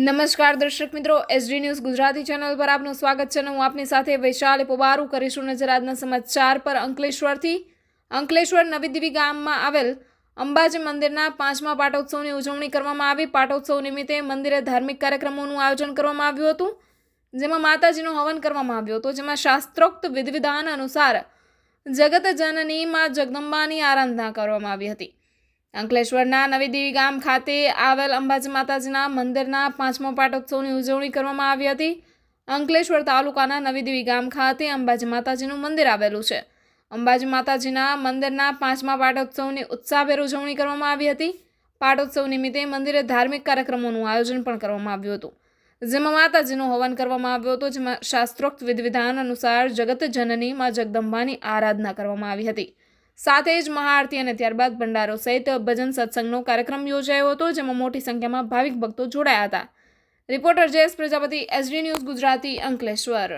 નમસ્કાર દર્શક મિત્રો એસડી ન્યૂઝ ગુજરાતી ચેનલ પર આપનું સ્વાગત છે અને હું આપની સાથે વૈશાલી પોબારું કરીશું નજર આજના સમાચાર પર. અંકલેશ્વરથી અંકલેશ્વર નવી દિવી ગામમાં આવેલ અંબાજી મંદિરના પાંચમા પાટોત્સવની ઉજવણી કરવામાં આવી. પાટોત્સવ નિમિત્તે મંદિરે ધાર્મિક કાર્યક્રમોનું આયોજન કરવામાં આવ્યું હતું, જેમાં માતાજીનું હવન કરવામાં આવ્યું હતું, જેમાં શાસ્ત્રોક્ત વિધિવિધાન અનુસાર જગત જનની જગદંબાની આરાધના કરવામાં આવી હતી. અંકલેશ્વરના નવી દેવી ગામ ખાતે આવેલ અંબાજી માતાજીના મંદિરના પાંચમા પાટોત્સવની ઉજવણી કરવામાં આવી હતી. અંકલેશ્વર તાલુકાના નવી દેવી ગામ ખાતે અંબાજી માતાજીનું મંદિર આવેલું છે. અંબાજી માતાજીના મંદિરના પાંચમા પાટોત્સવની ઉત્સાહભેર ઉજવણી કરવામાં આવી હતી. પાટોત્સવ નિમિત્તે મંદિરે ધાર્મિક કાર્યક્રમોનું આયોજન પણ કરવામાં આવ્યું હતું. જેમાં માતાજીનું હવન કરવામાં આવ્યું હતું, જેમાં શાસ્ત્રોક્ત વિધિવિધાન અનુસાર જગત જનની માં જગદંબાની આરાધના કરવામાં આવી હતી. સાથે જ મહાઆરતી અને ત્યારબાદ ભંડારો સહિત ભજન સત્સંગનો કાર્યક્રમ યોજાયો હતો, જેમાં મોટી સંખ્યામાં ભાવિક ભક્તો જોડાયા હતા. Reporter Jayesh Prajapati, SD News Gujarati Ankleshwar.